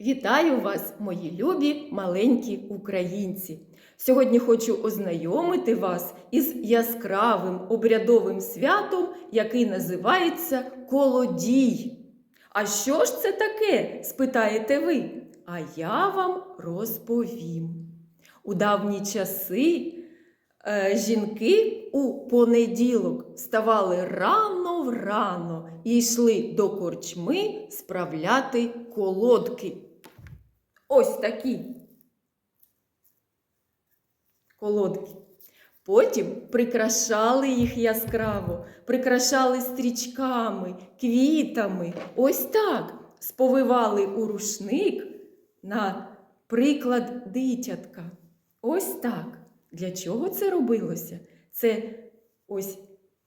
Вітаю вас, мої любі маленькі українці! Сьогодні хочу ознайомити вас із яскравим обрядовим святом, який називається Колодій. А що ж це таке? спитаєте ви? А я вам розповім. У давні часи жінки у понеділок вставали рано врано і йшли до корчми справляти колодки. Ось такі колодки. Потім прикрашали їх яскраво, прикрашали стрічками, квітами. Ось так сповивали у рушник на приклад дитятка. Ось так. Для чого це робилося? Це ось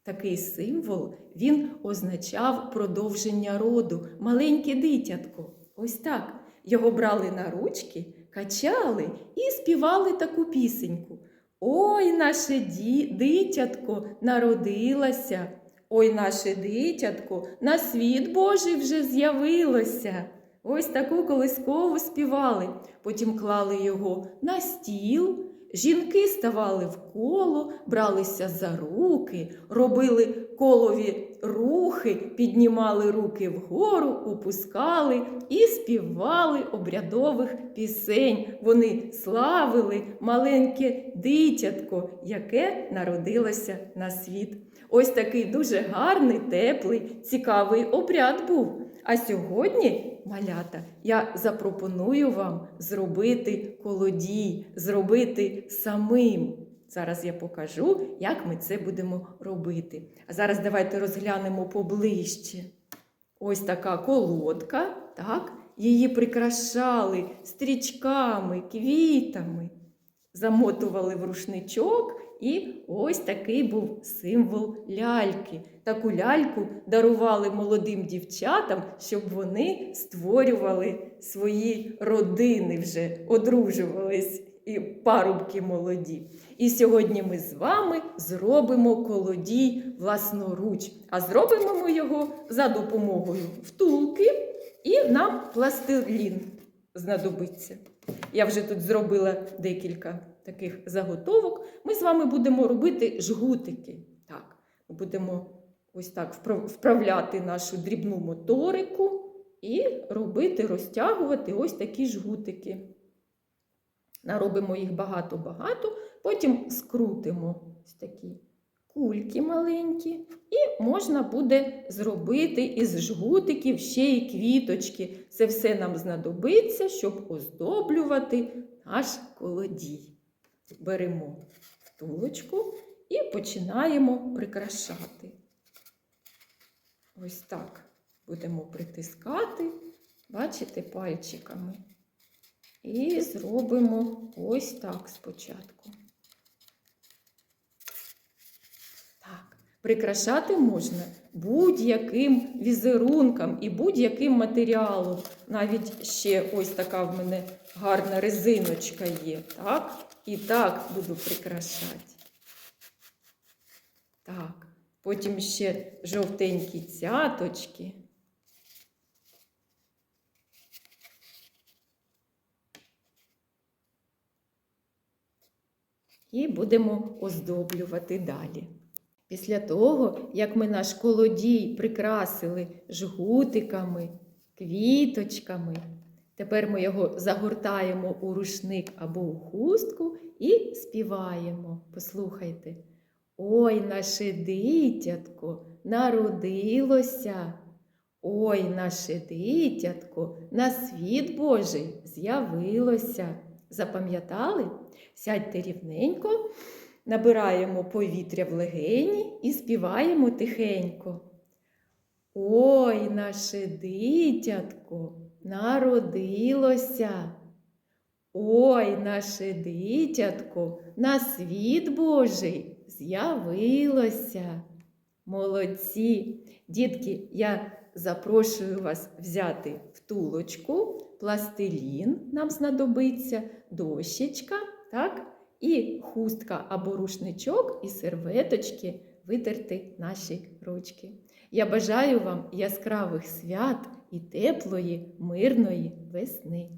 такий символ, він означав продовження роду, маленьке дитятко. Ось так. Його брали на ручки, качали і співали таку пісеньку. Ой, наше ді- дитятко народилося. Ой, наше дитятко, на світ Божий вже з'явилося. Ось таку колискову співали. Потім клали його на стіл. Жінки ставали в коло, бралися за руки, робили колові рухи, піднімали руки вгору, опускали і співали обрядових пісень. Вони славили маленьке дитятко, яке народилося на світ. Ось такий дуже гарний, теплий, цікавий обряд був. А сьогодні, малята, я запропоную вам зробити колодій, зробити самим. Зараз я покажу, як ми це будемо робити. А зараз давайте розглянемо поближче. Ось така колодка, так? Її прикрашали стрічками, квітами, замотували в рушничок, і ось такий був символ ляльки. Таку ляльку дарували молодим дівчатам, щоб вони створювали свої родини вже, одружувались і парубки молоді. І сьогодні ми з вами зробимо колодій власноруч. А зробимо ми його за допомогою втулки і нам пластилін знадобиться. Я вже тут зробила декілька таких заготовок. Ми з вами будемо робити жгутики. Так, будемо ось так вправляти нашу дрібну моторику і робити, розтягувати ось такі жгутики. Наробимо їх багато-багато, потім скрутимо ось такі кульки маленькі, і можна буде зробити із жгутиків ще й квіточки. Це все нам знадобиться, щоб оздоблювати наш колодій. Беремо втулочку і починаємо прикрашати. Ось так будемо притискати, бачите, пальчиками. І зробимо ось так спочатку. Так, прикрашати можна будь-яким візерунком і будь-яким матеріалом. Навіть ще ось така в мене гарна резиночка є. Так? І так буду прикрашати. Так, потім ще жовтенькі цяточки. І будемо оздоблювати далі. Після того, як ми наш колодій прикрасили жгутиками, квіточками, тепер ми його загортаємо у рушник або у хустку і співаємо. Послухайте. Ой, наше дитятко народилося. Ой, наше дитятко, на світ Божий з'явилося. Запам'ятали? Сядьте рівненько, набираємо повітря в легені і співаємо тихенько. Ой, наше дитятко народилося. Ой, наше дитятко на світ Божий з'явилося. Молодці! Дітки, я запрошую вас взяти втулочку, пластилін нам знадобиться, дощечка, так? і хустка або рушничок, і серветочки витерти наші ручки. Я бажаю вам яскравих свят і теплої, мирної весни.